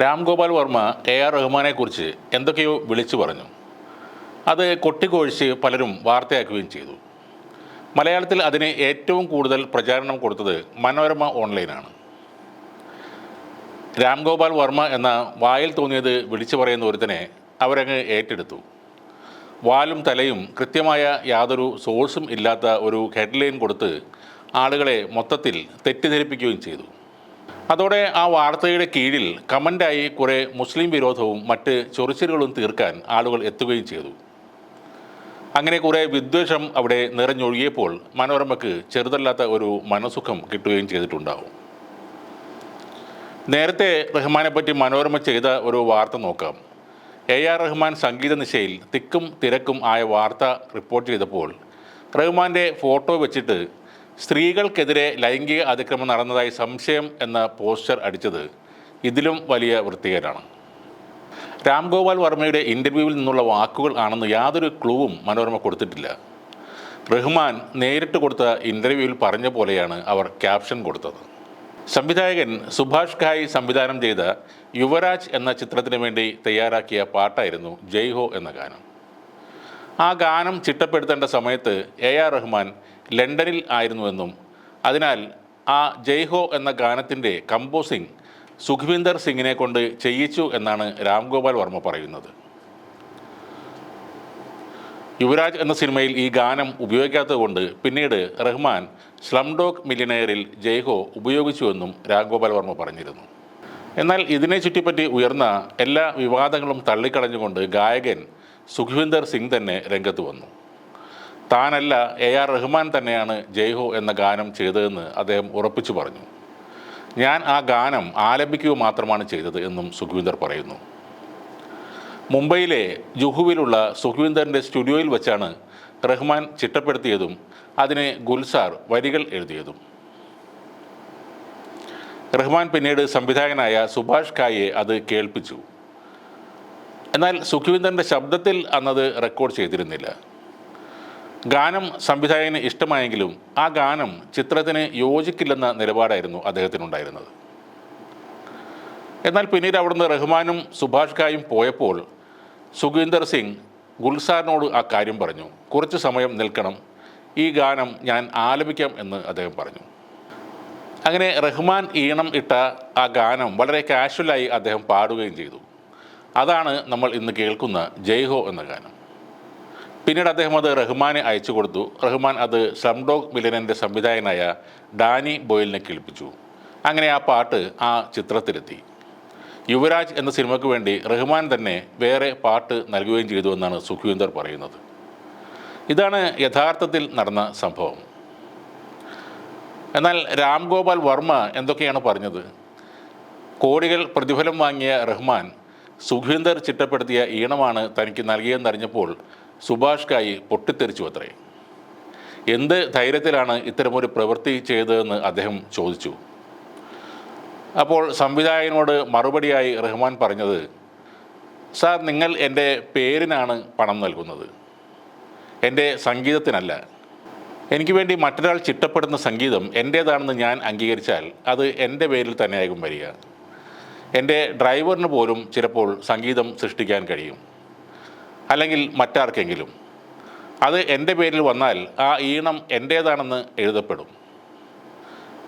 Ramgopal Varma A R റഹ്മാനെക്കുറിച്ച് എന്തൊക്കെയോ വിളിച്ചു പറഞ്ഞു. അത് കൊട്ടിക്കൊഴിച്ച് പലരും വാർത്തയാക്കുകയും ചെയ്തു. മലയാളത്തിൽ അതിന് ഏറ്റവും കൂടുതൽ പ്രചാരണം കൊടുത്തത് മനോരമ ഓൺലൈനാണ് രാംഗോപാൽ വർമ്മ എന്ന വായിൽ തോന്നിയത് വിളിച്ചു പറയുന്ന ഒരുത്തനെ അവരങ്ങ് ഏറ്റെടുത്തു. വാലും തലയും കൃത്യമായ യാതൊരു സോഴ്സും ഇല്ലാത്ത ഒരു ഹെഡ്ലൈൻ കൊടുത്ത് ആളുകളെ മൊത്തത്തിൽ തെറ്റിദ്ധരിപ്പിക്കുകയും ചെയ്തു. അതോടെ ആ വാർത്തയുടെ കീഴിൽ കമന്റായി കുറേ മുസ്ലിം വിരോധവും മറ്റ് ചൊറിച്ചിലുകളും തീർക്കാൻ ആളുകൾ എത്തുകയും ചെയ്തു. അങ്ങനെ കുറേ വിദ്വേഷം അവിടെ നിറഞ്ഞൊഴുകിയപ്പോൾ മനോരമയ്ക്ക് ചെറുതല്ലാത്ത ഒരു മനസുഖം കിട്ടുകയും ചെയ്തിട്ടുണ്ടാവും. നേരത്തെ റഹ്മാനെ പറ്റി മനോരമ ചെയ്ത ഒരു വാർത്ത നോക്കാം. എ ആർ റഹ്മാൻ സംഗീത നിശയിൽ തിക്കും തിരക്കും ആയ വാർത്ത റിപ്പോർട്ട് ചെയ്തപ്പോൾ റഹ്മാന്റെ ഫോട്ടോ വെച്ചിട്ട് സ്ത്രീകൾക്കെതിരെ ലൈംഗിക അതിക്രമം നടന്നതായി സംശയം എന്ന പോസ്റ്റർ അടിച്ചത് ഇതിലും വലിയ വൃത്തികേടാണ്. രാംഗോപാൽ വർമ്മയുടെ ഇന്റർവ്യൂവിൽ നിന്നുള്ള വാക്കുകൾ ആണെന്ന് യാതൊരു ക്ലൂവും മനോരമ കൊടുത്തിട്ടില്ല. റഹ്മാൻ നേരിട്ട് കൊടുത്ത ഇന്റർവ്യൂവിൽ പറഞ്ഞ പോലെയാണ് അവർ ക്യാപ്ഷൻ കൊടുത്തത്. സംവിധായകൻ സുഭാഷ് ഖായ് സംവിധാനം ചെയ്ത യുവരാജ് എന്ന ചിത്രത്തിന് വേണ്ടി തയ്യാറാക്കിയ പാട്ടായിരുന്നു ജയ് ഹോ എന്ന ഗാനം. ആ ഗാനം ചിട്ടപ്പെടുത്തേണ്ട സമയത്ത് എ ആർ റഹ്മാൻ ലണ്ടനിൽ ആയിരുന്നുവെന്നും അതിനാൽ ആ ജയ്ഹോ എന്ന ഗാനത്തിന്റെ കമ്പോസിംഗ് സുഖ്വിന്ദർ സിംഗിനെ കൊണ്ട് ചെയ്യിച്ചു എന്നാണ് രാംഗോപാൽ വർമ്മ പറയുന്നത്. യുവരാജ് എന്ന സിനിമയിൽ ഈ ഗാനം ഉപയോഗിക്കാത്തതുകൊണ്ട് പിന്നീട് റഹ്മാൻ സ്ലം മില്ലിനയറിൽ ജയ്ഹോ ഉപയോഗിച്ചുവെന്നും രാംഗോപാൽ വർമ്മ പറഞ്ഞിരുന്നു. എന്നാൽ ഇതിനെ ചുറ്റിപ്പറ്റി ഉയർന്ന എല്ലാ വിവാദങ്ങളും തള്ളിക്കളഞ്ഞുകൊണ്ട് ഗായകൻ സുഖ്വിന്ദർ സിംഗ് തന്നെ രംഗത്ത് വന്നു. താനല്ല എ ആർ റഹ്മാൻ തന്നെയാണ് ജയ്ഹോ എന്ന ഗാനം ചെയ്തതെന്ന് അദ്ദേഹം ഉറപ്പിച്ചു പറഞ്ഞു. ഞാൻ ആ ഗാനം ആലപിക്കുക മാത്രമാണ് ചെയ്തത് എന്നും സുഖവിന്ദർ പറയുന്നു. മുംബൈയിലെ ജുഹുവിലുള്ള സുഖവിന്ദറിന്റെ സ്റ്റുഡിയോയിൽ വെച്ചാണ് റഹ്മാൻ ചിട്ടപ്പെടുത്തിയതും അതിനെ ഗുൽസാർ വരികൾ എഴുതിയതും. റഹ്മാൻ പിന്നീട് സംവിധായകനായ സുഭാഷ് ഖായെ അത് കേൾപ്പിച്ചു. എന്നാൽ സുഖ്വിന്ദറിന്റെ ശബ്ദത്തിൽ അന്നത് റെക്കോർഡ് ചെയ്തിരുന്നില്ല. ഗാനം സംവിധായകന് ഇഷ്ടമായെങ്കിലും ആ ഗാനം ചിത്രത്തിന് യോജിക്കില്ലെന്ന നിലപാടായിരുന്നു അദ്ദേഹത്തിനുണ്ടായിരുന്നത്. എന്നാൽ പിന്നീട് അവിടുന്ന് റഹ്മാനും സുഭാഷ് ഖായും പോയപ്പോൾ സുഖീന്ദർ സിംഗ് ഗുൽസാറിനോട് ആ കാര്യം പറഞ്ഞു കുറച്ച് സമയം നിൽക്കണം ഈ ഗാനം ഞാൻ ആലപിക്കാം എന്ന് അദ്ദേഹം പറഞ്ഞു. അങ്ങനെ റഹ്മാൻ ഈണം ഇട്ട ആ ഗാനം വളരെ കാഷ്വലായി അദ്ദേഹം പാടുകയും ചെയ്തു. അതാണ് നമ്മൾ ഇന്ന് കേൾക്കുന്ന ജയ്ഹോ എന്ന ഗാനം. പിന്നീട് അദ്ദേഹം അത് റഹ്മാനെ അയച്ചു കൊടുത്തു. റഹ്മാൻ അത് സ്ലംഡോഗ് മിലനന്റെ സംവിധായകനായ ഡാനി ബോയിലിനെ കേൾപ്പിച്ചു. അങ്ങനെ ആ പാട്ട് ആ ചിത്രത്തിലെത്തി. യുവരാജ് എന്ന സിനിമയ്ക്ക് വേണ്ടി റഹ്മാൻ തന്നെ വേറെ പാട്ട് നൽകുകയും ചെയ്തു എന്നാണ് സുഖ്വീന്ദർ പറയുന്നത്. ഇതാണ് യഥാർത്ഥത്തിൽ നടന്ന സംഭവം. എന്നാൽ രാം ഗോപാൽ വർമ്മ എന്തൊക്കെയാണ് പറഞ്ഞത്? കോടികൾ പ്രതിഫലം വാങ്ങിയ റഹ്മാൻ സുഖീന്ദർ ചിട്ടപ്പെടുത്തിയ ഈണമാണ് തനിക്ക് നൽകിയതെന്നറിഞ്ഞപ്പോൾ സുഭാഷ് കായി പൊട്ടിത്തെറിച്ചു അത്രേ. എന്ത് ധൈര്യത്തിലാണ് ഇത്തരമൊരു പ്രവൃത്തി ചെയ്തതെന്ന് അദ്ദേഹം ചോദിച്ചു. അപ്പോൾ സംവിധായകനോട് മറുപടിയായി റഹ്മാൻ പറഞ്ഞത് സാർ നിങ്ങൾ എന്റെ പേരിനാണ് പണം നൽകുന്നത്. എന്റെ സംഗീതത്തിനല്ല. എനിക്ക് വേണ്ടി മറ്റൊരാൾ ചിട്ടപ്പെടുന്ന സംഗീതം എന്റേതാണെന്ന് ഞാൻ അംഗീകരിച്ചാൽ അത് എന്റെ പേരിൽ തന്നെയാകും വരിക. എന്റെ ഡ്രൈവറിന് പോലും ചിലപ്പോൾ സംഗീതം സൃഷ്ടിക്കാൻ കഴിയും. അല്ലെങ്കിൽ മറ്റാർക്കെങ്കിലും. അത് എന്റെ പേരിൽ വന്നാൽ ആ ഈണം എന്റേതാണെന്ന് എഴുതപ്പെടും.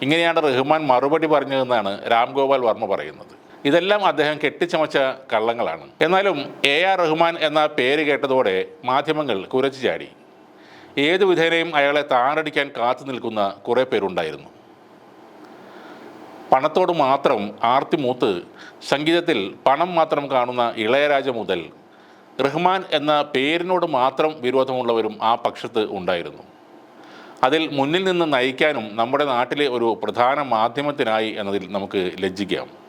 ഇങ്ങനെയാണ് റഹ്മാൻ മറുപടി പറഞ്ഞതെന്നാണ് രാംഗോപാൽ വർമ്മ പറയുന്നത്. ഇതെല്ലാം അദ്ദേഹം കെട്ടിച്ചമച്ച കള്ളങ്ങളാണ്. എന്നാലും എ ആർ റഹ്മാൻ എന്ന പേര് കേട്ടതോടെ മാധ്യമങ്ങൾ കുരച്ചു ചാടി. ഏതു വിധേനയും അയാളെ താറടിക്കാൻ കാത്തു നിൽക്കുന്ന കുറേ പേരുണ്ടായിരുന്നു. പണത്തോട് മാത്രം ആർത്തിമൂത്ത് സംഗീതത്തിൽ പണം മാത്രം കാണുന്ന ഇളയരാജ മുതൽ റഹ്മാൻ എന്ന പേരിനോട് മാത്രം വിരോധമുള്ളവരും ആ പക്ഷത്ത് ഉണ്ടായിരുന്നു. അതിൽ മുന്നിൽ നിന്ന് നയിക്കാനും നമ്മുടെ നാട്ടിലെ ഒരു പ്രധാന മാധ്യമത്തിനായി എന്നതിൽ നമുക്ക് ലജ്ജിക്കാം.